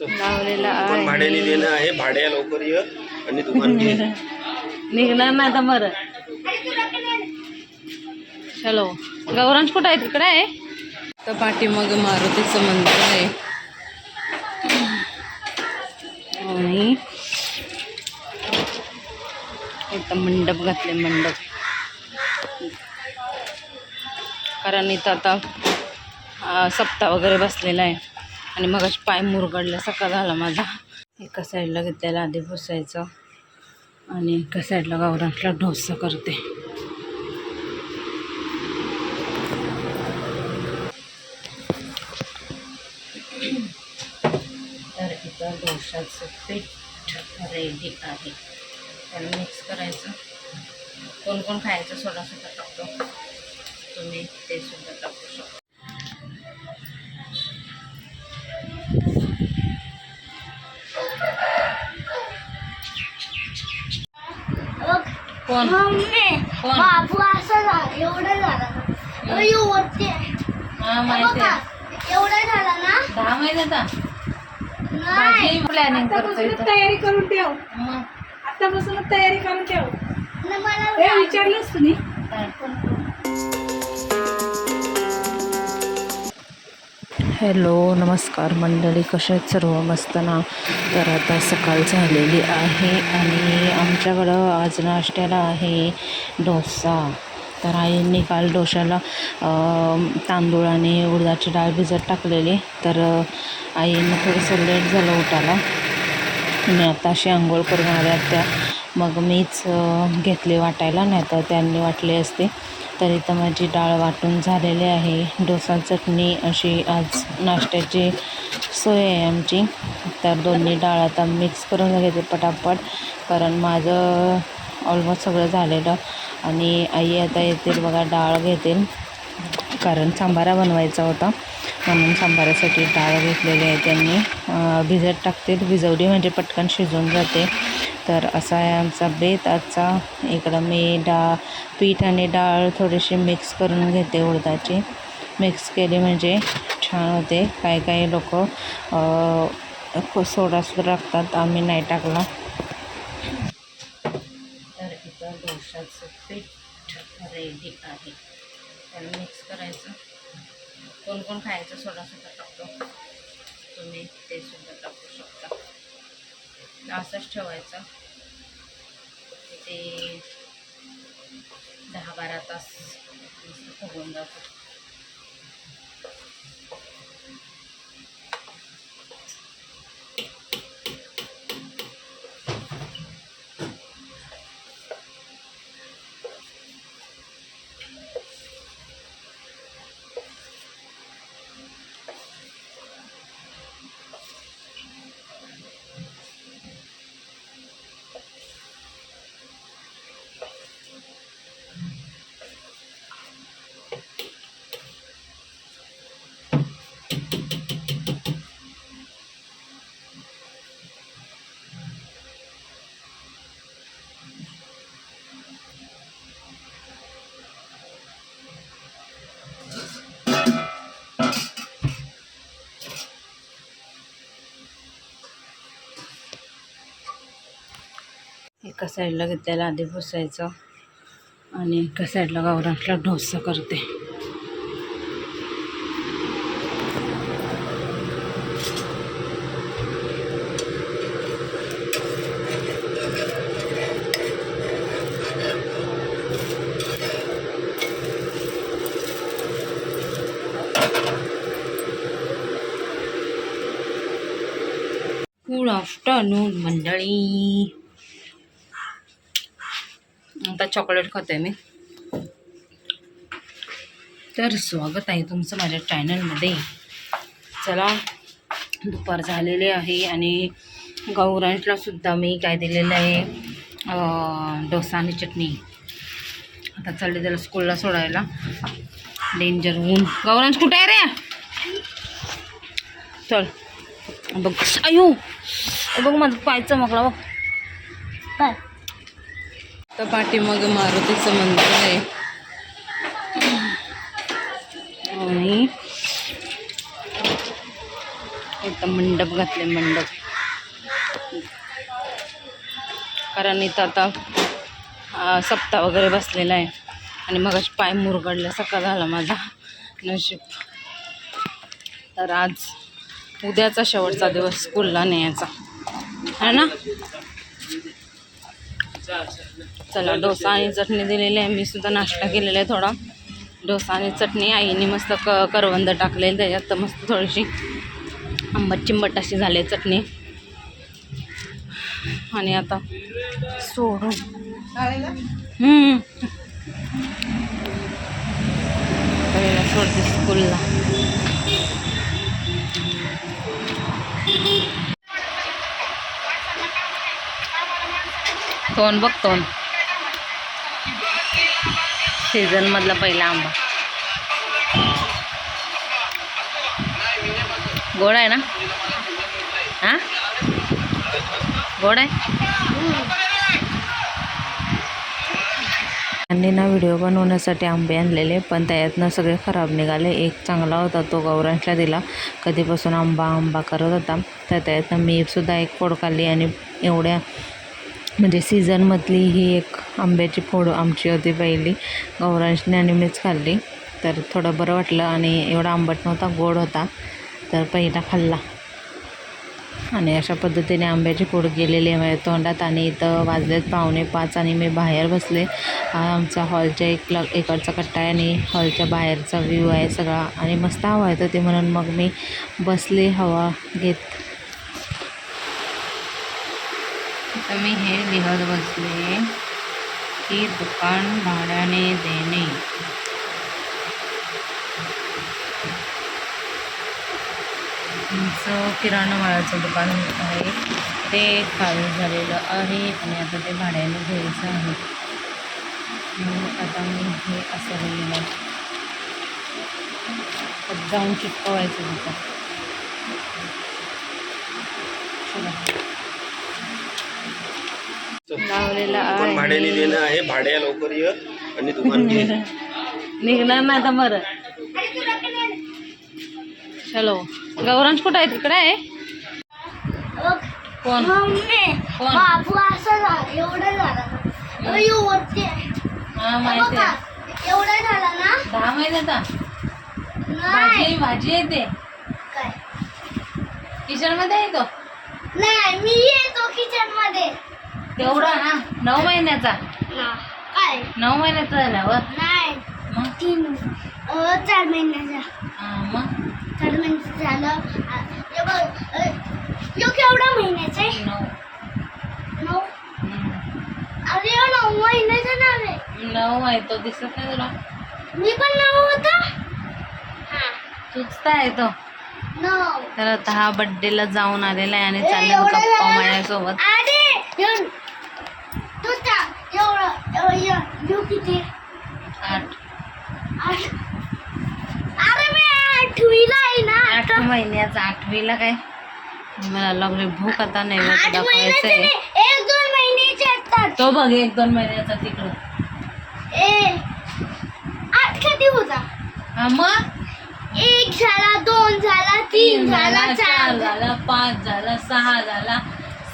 भाड्याने देणं आहे. भाड्या लवकर ये आणि दुकान घे. निघणार नाही आता मर चलो. गौरांश कुठं आहे? तिकडे आहे? तर पाठीमागे मारुतीचं मंदिर आहे. आणि इथं मंडप घातले मंडप. कारण इथं आता सप्ताह वगैरे बसलेला आहे. आणि मग पाय मुरगडला सका झाला माझा. एका साईडला घेतलेला आधी पुसायचं आणि एका साईडला गावरांतला डोसा करते. तर इथं डोशाचं पीठ रेडी आहे. त्याला मिक्स करायचं. कोण कोण खायचं सोडा सुद्धा टाकतो. तुम्ही ते सुद्धा टाकू शकता. कोण? कोण? बाबू असं झालं एवढं झालं वरती. हा माहिती एवढं झालं ना? दहा माहिती आता. नाही. प्लॅनिंग करतो तयारी करून ठेव. आतापासूनच तयारी करून ठेव. न मला हे विचारलंच तुम्ही? हॅलो नमस्कार मंडळी कशा आहेत सर्व? मस्त ना? तर आता सकाळ झालेली आहे आणि आमच्याकडं आज नाश्त्याला आहे डोसा. तर आईंनी काल डोशाला तांदूळ आणि उडदाची डाळ भिजत टाकलेली. तर अं, आईंना थोडंसं लेट झालं उठायला. मी आता अशी आंघोळ करून आल्या त्या. मग मीच घेतली घेतले वाटायला नाही तर त्यांनी वाटले असते. तर इथं माझी डाळ वाटून झालेली आहे. डोसा चटणी अशी आज नाश्त्याची सोय आहे आमची. तर दोन्ही डाळ आता मिक्स करून घेते पटापट. कारण माझं ऑलमोस्ट सगळं झालेलं. आणि आई आता येतील बघा डाळ घेतील. कारण सांबारा बनवायचा होता. म्हणून सांबारासाठी डाळ घेतलेली आहे त्यांनी. भिजत टाकतील. भिजवली म्हणजे पटकन शिजून जाते. तर असा आहे आमचा बेत आजचा. इकडं मी डाळ पीठ आणि डाळ थोडीशी मिक्स करून घेते उडदाची. मिक्स केली म्हणजे छान होते. काही काही लोक सोडा सुद्धा टाकतात. आम्ही नाही टाकला. तर इथं डोशाचं पीठ रेडी आहे. त्याला मिक्स करायचं. कोण कोण खायचं सोडा सुद्धा टाकतो. तुम्ही ते सुद्धा टाकू शकता. असंच ठेवायचं. ते दहा बारा तास मस्त फुगून एका साईडला त्याला आधी पुसायचं आणि एका साईडला गावराटला डोसा करते. गुड आफ्टरनून मंडळी. आता चॉकलेट खाते मी. तर स्वागत आहे तुमचं माझ्या चॅनलमध्ये चला दुपार झालेले आहे आणि गौरांशला सुद्धा मी काय दिलेलं आहे डोसा आणि चटणी. आता चालले त्याला स्कूलला सोडायला. डेंजर ऊन गौरांश कुठे आहे रे? चल. बघ. अयो बघ माझं पाय चमकला बघ. काय तर पाठीमाग मारुतीचं मंदिर आहे. आणि इथं मंडप घातले मंडप. कारण इथं आता अं, सप्ताह वगैरे बसलेला आहे. आणि मग पाय मुरगडला सकाळ झाला माझा नशीब. तर आज उद्याचा शेवटचा दिवस स्कूलला न्यायचा. है ना? चला डोसा आणि चटणी दिलेली आहे. मी सुद्धा नाश्ता केलेला आहे थोडा. डोसा आणि चटणी आईने मस्त क करवंद टाकलेलं त्याच्यात तर मस्त थोडीशी आंबट चिंबट अशी झाली आहे चटणी. आणि आता सोडून. सोडते स्कूलला. तोंड बघ तोंड. सीझनमधला पहिला आंबा. गोड आहे ना? हां? गोड आहे? त्यांनी ना व्हिडिओ बनवण्यासाठी आंबे आणलेले पण त्यातनं सगळे खराब निघाले. एक चांगला होता तो गौरांशला दिला. कधीपासून आंबा आंबा करत होता. तर त्यातनं मी सुद्धा एक फोड खाल्ली आणि एवढ्या म्हणजे सीझनमधली ही एक आंब्याची फोड आमची होती पहिली. गौरांशने आणि मीच खाल्ली. तर थोडं बरं वाटलं आणि एवढा आंबट नव्हता गोड होता. तर पहिला खाल्ला. आणि अशा पद्धतीने आंब्याची फोड गेलेली आहे माझ्या तोंडात आणि इथं वाजलेत पावणे पाच आणि मी बाहेर बसले. हा आमचा हॉलच्या एक लग इकडचा कट्टा आहे आणि हॉलच्या बाहेरचा व्ह्यू आहे सगळा. आणि मस्त हवा येत होती म्हणून मग मी बसले हवा घेत तर मी हे लिहत बसले. की दुकान भाड्याने देणे. आमचं किराणा माळाचं दुकान आहे. ते खाली झालेलं आहे आणि आता ते भाड्याने घ्यायचं आहे. म्हणून आता मी हे असं लिहिलं. जाऊन चिटकवायचं तिथं चला. लावलेला दुकान भाड्याने देणं आहे. भाड्या लवकर ये आणि दुकान घे. निघणार ना आता बरं. चलो. गौरांश कुठं आहे? तिकडे आहे? कोण? बाबू असं झालं एवढं झालं ना. हा माहिती आहे. एवढं झालं ना. दहा महिन्याचा नाही. भाजी भाजी येते काय? किचनमध्ये येतो नाही मी येतो किचनमध्ये तेवढा ना नऊ महिन्याचा. ना. काय? नऊ महिन्याचा झाल्यावर. नाही मग? तीन अं, चार महिन्याचा. हा, मग? चार महिन्याचं झालं. केवढा महिन्याचा आहे? नऊ. नऊ. अरे नऊ महिन्याचं नाव आहे नऊ आहे तो दिसत नाही तुला. मी पण नऊ होता. हा. सुचता आहे तो. तर आता हा बड्डेला जाऊन आलेला आहे आणि चालले गप्पा ना? माझ्यासोबत. एवढं किती? आठ. आठ. अरे मी आठवीला आहे ना आठ महिन्याचा आठवीला काय? मला लागले भूक आता नाही दाखवायचं आहे एक दोन महिन्याचे असतात. तो बघ एक दोन महिन्याचा तिकडं. ए आठ कधी होता? हा मग? एक झाला दोन झाला तीन झाला चार झाला पाच झाला सहा झाला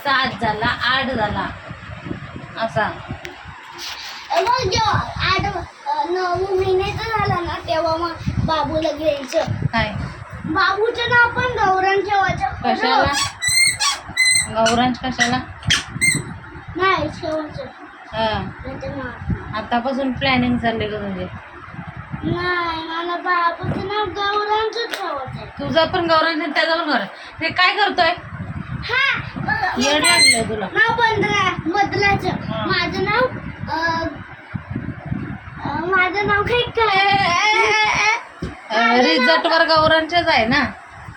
सात झाला आठ झाला. असा. मग जेव्हा आठ नऊ महिन्याचा झाला ना तेव्हा मग बाबूला घ्यायचं. काय? बाबूचं नाव पण गौरव ठेवायचं कशाला? गौरांश कशाला? नाही ठेवायचं हा. त्याचं नाव आतापासून प्लॅनिंग चालली का तुझे? नाही मला बाबूचं नाव गौरांचं ठेवायचं तुझं पण गौरांश आणि त्याचं पण गौरांश ते काय करतोय? हा येड लागलं तुला. नाव बंदरा बदलायचं हा. माझं नाव अं, माझं नाव काय काय रिझल्ट वर गौरांचेच आहे ना?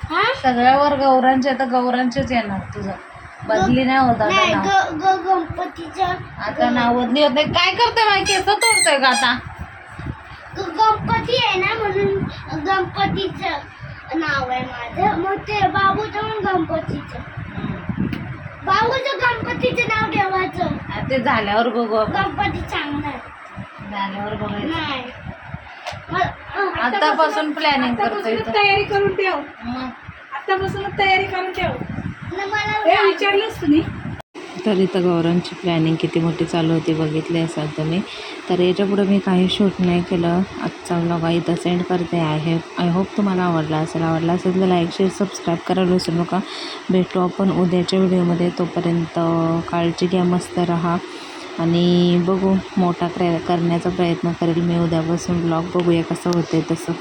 हा? सगळ्यावर गौरांचे तर गौरांचेच येणार तुझं. बदली नाही होत आता नाही नाव. ग ग गणपतीचं. आता नाव बदली होत नाही. काय करतोय माहिती केस तोडतोय का आता? ग- गणपती आहे ना म्हणून गणपतीचं नाव आहे माझं. मग ते बाबूचं पण गणपतीचं. बाबूचं गणपतीचं नाव ठेवायचं. ते झाल्यावर आपण. गणपती चांगला बघायचं. आतापासून प्लॅनिंग करतोय. तयारी करून ठेव. मग? आतापासूनच तयारी करून ठेव. हे विचारलंस तुम्ही? तर इथं गौरांची प्लॅनिंग किती मोठी चालू होती बघितली असाल तुम्ही. तर याच्या पुढं मी काही शूट नाही केलं. आजचा व्लॉग इथं सेंड करते. आहे आय होप तुम्हाला आवडला असेल. आवडला असेल तर लाईक शेअर सबस्क्राईब करायला विसरू नका. भेटू आपण उद्याच्या व्हिडिओमध्ये तोपर्यंत काळजी घ्या. मस्त राहा. आणि बघू मोठा क्रे करण्याचा प्रयत्न करेल. मी उद्यापासून ब्लॉग बघूया कसं होतं आहे तसं.